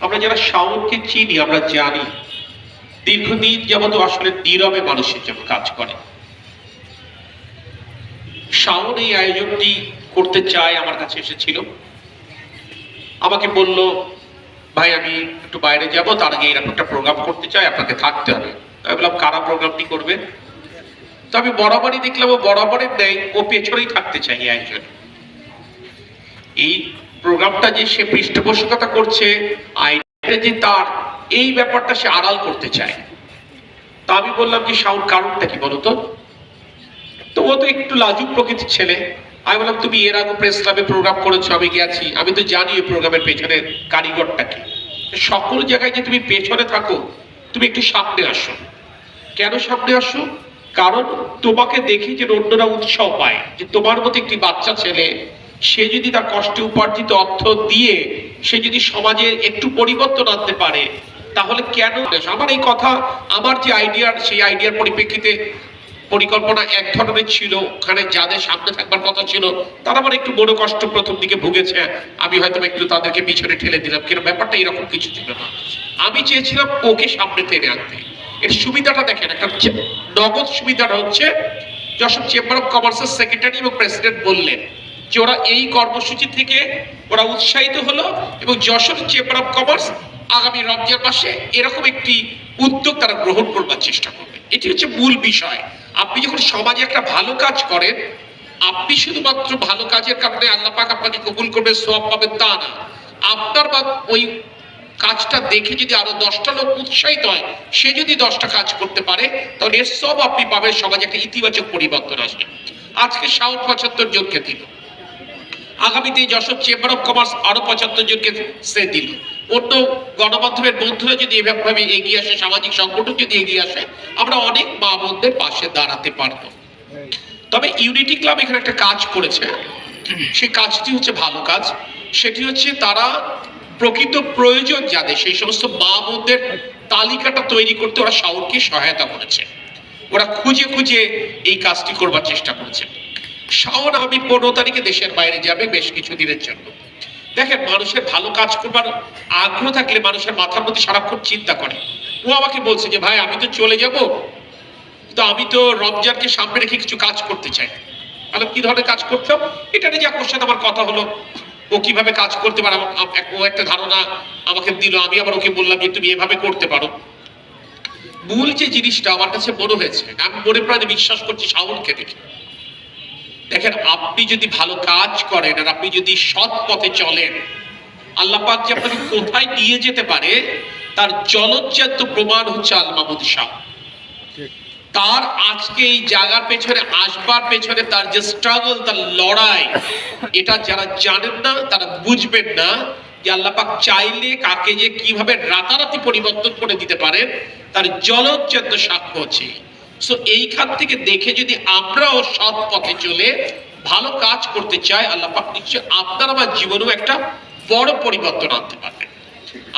আমরা যারা শাওনকে চিনি, আমরা জানি দীর্ঘদিন যাবত আসলে নীরবে মানুষের জন্য কাজ করে। শাওন এই আয়োজনটি করতে চায়, আমার কাছে এসেছিল। আমাকে বলল, ভাই, আমি একটু বাইরে যাব, তার আগে এরকম একটা প্রোগ্রাম করতে চাই, আপনাকে থাকতে হবে। আমি বললাম, কারা প্রোগ্রামটি করবে? তো আমি বরাবরই দেখলাম, ও বরাবরের নেই ও পেছনেই থাকতে চাই আয়োজনে। এই প্রোগ্রামটা যে সে পৃষ্ঠপোষকতা করছে আইনটা যে তার, এই ব্যাপারটা সে আড়াল করতে চায়। তা আমি বললাম যে সাউন্ড কারণটা কি বলতো তো? ও তো একটু লাজুক প্রকৃতির ছেলে। আমি বললাম, তুমি এর আগে প্রেস ক্লাবে প্রোগ্রাম করেছ, আমি গেছি। আমি তো জানি এই প্রোগ্রামের পেছনের কারিগরটা কি। সকল জায়গায় যে তুমি পেছনে থাকো, তুমি একটু সামনে আসো। কেন সামনে আসো? কারণ তোমাকে দেখি যে অন্যরা উৎসাহ পায় যে তোমার মতো একটি বাচ্চা ছেলে সে যদি তার কষ্টে উপার্জিত অর্থ দিয়ে সে যদি সমাজে একটু পরিবর্তন আনতে পারে, তাহলে কেন? আমার এই কথা, আমার যে আইডিয়ার সেই আইডিয়ার পরিপ্রেক্ষিতে পরিকল্পনা এক ধরনের ছিল। ওখানে যাদের সামনে থাকবার কথা ছিল, তারা আমার একটু বড় কষ্ট প্রথম দিকে ভুগেছে। আমি হয়তো একটু তাদেরকে পিছনে ঠেলে দিলাম। কিন্তু ব্যাপারটা এরকম কিছু ছিল না। আমি চেয়েছিলাম ওকে সামনে টেনে আনতে। এর সুবিধাটা দেখেন, একটা নগদ সুবিধাটা হচ্ছে, যশোর চেম্বার অফ কমার্সের সেক্রেটারি এবং প্রেসিডেন্ট বললেন যে ওরা এই কর্মসূচি থেকে ওরা উৎসাহিত হলো এবং যশোর চেম্বার অফ কমার্স আগামী রমজান মাসে এরকম একটি উদ্যোগ তারা গ্রহণ করবার চেষ্টা করবে। এটি হচ্ছে মূল বিষয়। আপনি যখন সমাজে একটা ভালো কাজ করেন, আপনি শুধুমাত্র ভালো কাজের কারণে আল্লাহ পাক আপনাকে কবুল করবে সব পাবেন তা না। আপনার বা ওই কাজটা দেখে যদি আরও দশটা লোক উৎসাহিত হয়, সে যদি দশটা কাজ করতে পারে, তাহলে এর সব আপনি পাবেন, সমাজে একটা ইতিবাচক পরিবর্তন আসবে। আজকে সাউথ পঁচাত্তর জনকে দিল। আগামীতে যশোর চেম্বার অফ কমার্স আরও পঁচাত্তর জনকে সে দিল। অন্য গণমাধ্যমের বন্ধুরা যদি এভাবে এগিয়ে আসে, সামাজিক সংগঠন যদি এগিয়ে আসে, আমরা অনেক মা বোনদের পাশে দাঁড়াতে পারব। তবে ইউনিটি ক্লাব এখানে একটা কাজ করেছে। সেই কাজটি হচ্ছে ভালো কাজ। সেটি হচ্ছে তারা প্রকৃত প্রয়োজন যাদের, সেই সমস্ত মা বোনদের তালিকাটা তৈরি করতে ওরা শাওনকে সহায়তা করেছে। ওরা খুঁজে খুঁজে এই কাজটি করবার চেষ্টা করেছে। শাওন আমি পনেরো তারিখে দেশের বাইরে যাবে বেশ কিছু দিনের জন্য। দেখেন, মানুষের ভালো কাজ করবার আগ্রহ থাকলে মানুষের মাথার মধ্যে সারাক্ষণ চিন্তা করে। ও আমাকে বলছে যে, ভাই, আমি তো চলে যাব তো আমি তো রমজানকে সামনে রেখে কিছু কাজ করতে চাই। তাহলে কি ধরনের কাজ করতাম এটা নিয়ে যাক ওর সাথে আমার কথা হলো, ও কীভাবে কাজ করতে পারে? ও একটা ধারণা আমাকে দিল, আমি আবার ওকে বললাম যে, তুমি এভাবে করতে পারো। মূল যে জিনিসটা আমার কাছে মনে হয়েছে, আমি মনে প্রাণে বিশ্বাস করছি শাওনকে দেখে। দেখেন আপনি যদি ভালো কাজ করেন আর আপনি যদি সৎ পথে চলেন আল্লাহ পাক যে আপনাকে কোথায় নিয়ে যেতে পারে তার জলজ্জান্ত প্রমাণ হচ্ছে আল মাহমুদ শাহ। তার আজকে এই জায়গার পেছনে আসবার পেছনে তার যে স্ট্রাগল তার লড়াই এটা যারা জানেন না তারা বুঝবেন না যে আল্লাহ পাক চাইলে কাকে যে কীভাবে রাতারাতি পরিবর্তন করে দিতে পারেন তার জলজ্জান্ত সাক্ষ্য আছে সো এইখান থেকে দেখে যদি আমরাও সৎ পথে চলে, ভালো কাজ করতে চাই, আল্লাহ পাক নিশ্চয় আপনার আমার জীবনেও একটা বড় পরিবর্তন আনতে পারবেন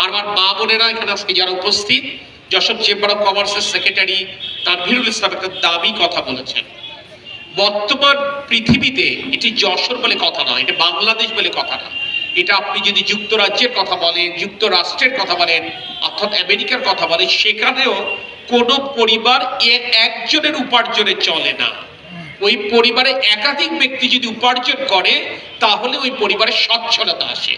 আর আমার মা বোনেরা এখানে আজকে যারা উপস্থিত, যশোর চেম্বার অফ কমার্সের সেক্রেটারি তানভীরুল ইসলাম একটা দামি কথা বলেছেন। বর্তমান পৃথিবীতে এটি যশোর বলে কথা নয়, এটা বাংলাদেশ বলে কথা না এটা আপনি যদি যুক্তরাজ্যের কথা বলেন, যুক্তরাষ্ট্রের কথা বলেন, অর্থাৎ আমেরিকার কথা বলেন, সেখানেও কোনো পরিবার একজনের উপার্জনে চলে না। ওই পরিবারে একাধিক ব্যক্তি যদি উপার্জন করে, তাহলে ওই পরিবারে সচ্ছলতা আসে।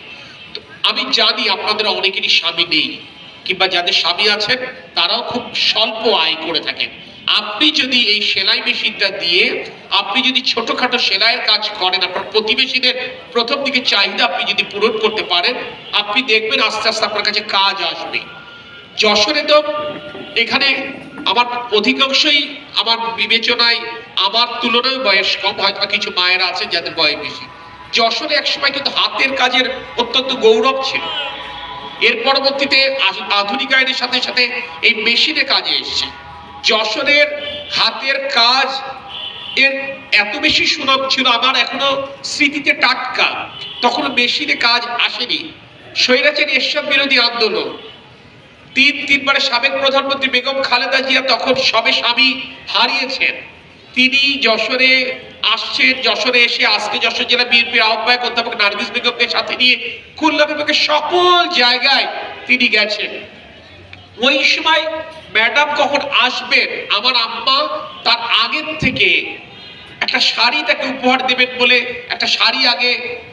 আমি জানি আপনাদের অনেকেরই স্বামী নেই, কিংবা যাদের স্বামী আছেন, তারাও খুব স্বল্প আয় করে থাকেন। আপনি যদি এই সেলাই মেশিনটা দিয়ে আপনি যদি ছোটখাটো সেলাইয়ের কাজ করেন, আপনার প্রতিবেশীদের প্রথম দিকে চাহিদা আপনি যদি পূরণ করতে পারেন, আপনি দেখবেন আস্তে আস্তে আপনার কাছে কাজ আসবে। যশোরে তো এখানে আমার অধিকাংশই আমার বিবেচনায়, আমার তুলনায় বয়স কম, হয়তো কিছু মায়েরা আছে যাদের বয়স বেশি। যশোরে একসময় কিন্তু হাতের কাজের অত্যন্ত গৌরব ছিল। এর পরবর্তীতে আধুনিকায়নের সাথে সাথে এই মেশিনে কাজে এসছে। যশোরের হাতের কাজ এর এত বেশি সুনাম ছিল, আমার এখনও স্মৃতিতে টাটকা। তখন মেশিনে কাজ আসেনি। স্বৈরাচারী এরশাদ বিরোধী আন্দোলন। তিন, তিনবার সাবেক প্রধানমন্ত্রী বেগম খালেদা জিয়া তখন সবে স্বামী হারিয়েছেন। তিনি যশোরে আসছেন, যশোরে এসে আজকে যশোর জেলা বিএনপির আহ্বায়ক অধ্যাপক নার্গিস বেগমকে সাথে নিয়ে খুলনা বিভাগের সকল জায়গায় তিনি গেছেন। ওই সময় ম্যাডাম কখন আসবেন? আমার আম্মা তার আগের থেকে একটা শাড়ি তাকে উপহার দেবেন বলে একটা শাড়ি আগে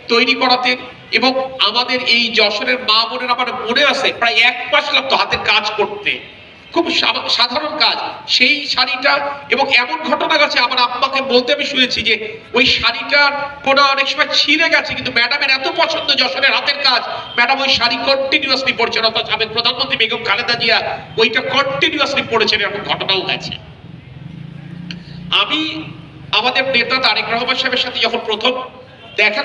তৈরি করাতেন এবং আমাদের এই যশোরের মা বোনের আমার মনে আছে, প্রায় এক মাস লাগতো হাতের কাজ করতে। খুব সাধারণ কাজ। সেই শাড়িটা এবং এমন ঘটনা গেছে আমার আম্মাকে বলতে আমি শুনেছি যে ওই শাড়িটার কোনো অনেক সময় ছিঁড়ে গেছে, কিন্তু ম্যাডামের এত পছন্দ যশোরের হাতের কাজ। ম্যাডাম ওই শাড়ি কন্টিনিউয়াসলি পড়ছেন, অর্থাৎ সাবেক প্রধানমন্ত্রী বেগম খালেদা জিয়া ওইটা কন্টিনিউয়াসলি পড়েছেন, এরকম ঘটনাও গেছে আমি আমাদের নেতা তারেক রহমান সাহেবের সাথে যখন প্রথম দেখা